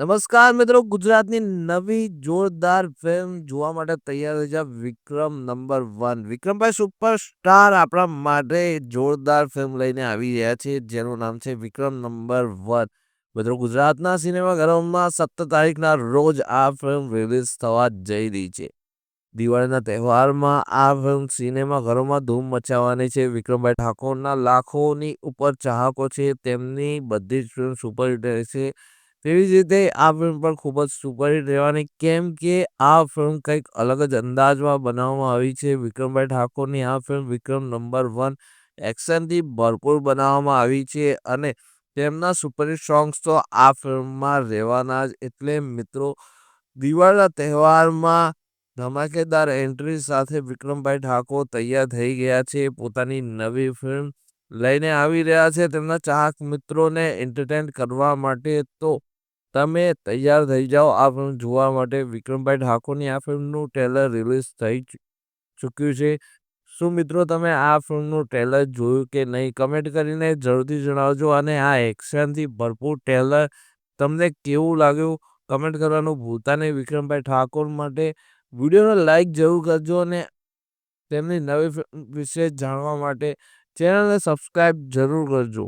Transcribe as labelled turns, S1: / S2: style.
S1: નમસ્કાર મિત્રો, ગુજરાતની નવી જોરદાર ફિલ્મ જોવા માટે તૈયાર થઈ જા Vikram number one. Vikrambhai superstar આપણા માટે જોરદાર ફિલ્મ લઈને આવી રહ્યા છે, જેનું નામ છે વિક્રમ નંબર વન. મિત્રો, ગુજરાતના સિનેમાઘરોમાં સત્તર તારીખના રોજ આ ફિલ્મ રિલીઝ થવા જઈ રહી છે. દિવાળીના તહેવારમાં આ ફિલ્મ સિનેમાઘરોમાં ધૂમ મચાવવાની છે. વિક્રમભાઈ ઠાકોરના લાખોની ઉપર ચાહકો છે, તેમની બધી જ ફિલ્મ સુપરહિટ રહેશે તેવી જ રીતે આ ફિલ્મ પણ ખૂબ જ સુપરહિટ રહેવાની કેમ કે આ ફિલ્મ કંઈક અલગ જ અંદાજમાં બનાવવામાં આવી છે. વિક્રમભાઈ ઠાકોરની આ ફિલ્મ વિક્રમ નંબર વન એક્શનથી ભરપૂર બનાવવામાં આવી છે અને તેમના સુપરહિટ સોંગ્સ તો આ ફિલ્મમાં રહેવાના જ. એટલે મિત્રો, દિવાળીના તહેવારમાં ધમાકેદાર એન્ટ્રી સાથે વિક્રમભાઈ ઠાકોર તૈયાર થઈ ગયા છે. પોતાની નવી ફિલ્મ લઈને આવી રહ્યા છે. તેમના ચાહક મિત્રોને એન્ટરટેન કરવા માટે તો તમે તૈયાર થઈ જાઓ આ ફિલ્મ જોવા માટે. વિક્રમભાઈ ઠાકોરની આ ફિલ્મનું ટ્રેલર રિલીઝ થઈ ચૂક્યું છે. શું મિત્રો તમે આ ફિલ્મનું ટ્રેલર જોયું કે નહીં? કમેન્ટ કરીને જરૂરથી જણાવજો અને આ એક્શનથી ભરપૂર ટ્રેલર તમને કેવું લાગ્યું? કમેન્ટ કરવાનું ભૂલતા નહીં. વિક્રમભાઈ ઠાકોર માટે વિડીયોને લાઈક જરૂર કરજો અને તેમની નવી ફિલ્મ વિશે જાણવા માટે ચેનલને સબસ્ક્રાઈબ જરૂર કરજો.